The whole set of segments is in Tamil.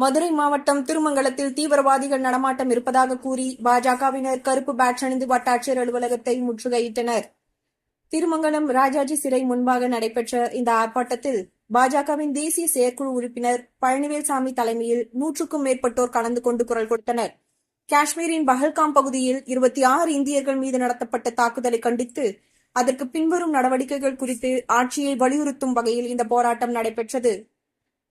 மதுரை மாவட்டம் திருமங்கலத்தில் தீவிரவாதிகள் நடமாட்டம் இருப்பதாக கூறி பாஜகவினர் கருப்பு பேட்ச் அணிந்து வட்டாட்சியர் அலுவலகத்தை முற்றுகையிட்டனர். திருமங்கலம் ராஜாஜி சிறை முன்பாக நடைபெற்ற இந்த ஆர்ப்பாட்டத்தில் பாஜகவின் தேசிய செயற்குழு உறுப்பினர் பழனிவேல்சாமி தலைமையில் நூற்றுக்கும் மேற்பட்டோர் கலந்து கொண்டு குரல் கொடுத்தனர். காஷ்மீரின் பஹல்காம் பகுதியில் இருபத்தி ஆறு இந்தியர்கள் மீது நடத்தப்பட்ட தாக்குதலை கண்டித்து அதற்கு பின்வரும் நடவடிக்கைகள் குறித்து ஆட்சியை வலியுறுத்தும் வகையில் இந்த போராட்டம் நடைபெற்றது.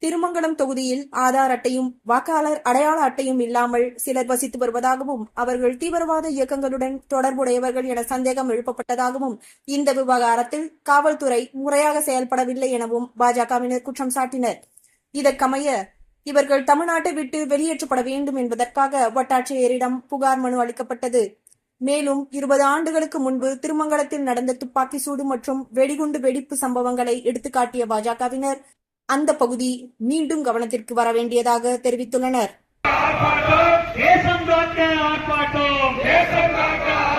திருமங்கலம் தொகுதியில் ஆதார் அட்டையும் வாக்காளர் அடையாள அட்டையும் இல்லாமல் சிலர் வசித்து வருவதாகவும் அவர்கள் தீவிரவாத இயக்கங்களுடன் தொடர்புடையவர்கள் என சந்தேகம் எழுப்பப்பட்டதாகவும் இந்த விவகாரத்தில் காவல்துறை முறையாக செயல்படவில்லை எனவும் பாஜகவினர் குற்றம் சாட்டினர். இதற்கமைய இவர்கள் தமிழ்நாட்டை விட்டு வெளியேற்றப்பட வேண்டும் என்பதற்காக வட்டாட்சியரிடம் புகார் மனு அளிக்கப்பட்டது. மேலும் இருபது ஆண்டுகளுக்கு முன்பு திருமங்கலத்தில் நடந்த துப்பாக்கி சூடு மற்றும் வெடிகுண்டு வெடிப்பு சம்பவங்களை எடுத்துக்காட்டிய பாஜகவினர் அந்த பகுதி மீண்டும் கவனத்திற்கு வர வேண்டியதாக தெரிவித்துள்ளனர்.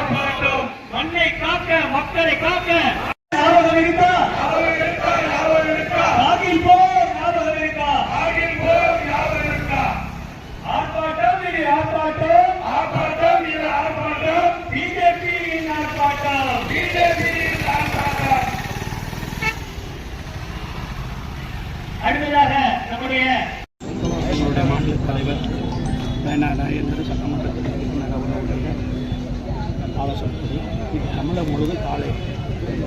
ஆர்ப்பாட்டம். மண்ணை காக்க மக்களை காக்க எங்களுடைய மாநில தலைவர் வேணாடா சட்டமன்றத்தில் உறுப்பினர் அவர்களுடைய ஆலோசனைப்படி இது தமிழகம் முழுவதும் காலை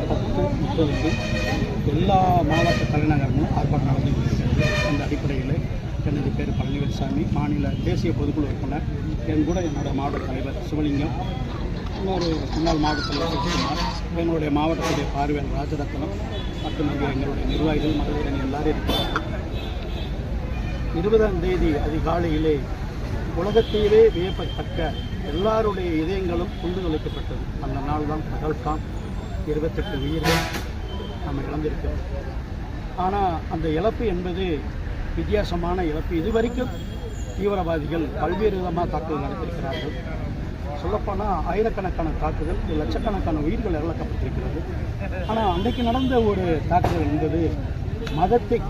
பத்து முப்பதுக்கு எல்லா மாவட்ட தலைநகரமும் ஆர்ப்பாட்டம் நடந்து அந்த அடிப்படையில் எனது பேர் பழனிவேல்சாமி மாநில தேசிய பொதுக்குழு உறுப்பினர் என் கூட என்னோட மாவட்ட தலைவர் சிவலிங்கம் இன்னொரு முன்னாள் மாவட்ட தலைவர் என்னுடைய மாவட்டத்துடைய பார்வையாளர் ராஜரத்னம் மற்றும் எங்களுடைய நிர்வாகிகள் மகளிர் எல்லாரும் இருக்கிறார்கள். இருபதாம் தேதி அதிகாலையிலே உலகத்தையே வியப்பத்தக்க எல்லாருடைய இதயங்களும் குண்டு நுழைக்கப்பட்டது அந்த நாள் தான் பகல்காம். இருபத்தெட்டு உயிர்கள் நம்ம இழந்திருக்கிறோம் ஆனால் அந்த இழப்பு என்பது வித்தியாசமான இழப்பு. இதுவரைக்கும் தீவிரவாதிகள் பல்வேறு விதமாக தாக்குதல் நடத்தியிருக்கிறார்கள். சொல்லப்போனால் ஆயிரக்கணக்கான தாக்குதல் இது லட்சக்கணக்கான உயிர்கள் இழக்கப்பட்டிருக்கிறது ஆனால் அன்றைக்கு நடந்த ஒரு தாக்குதல் என்பது மதத்தை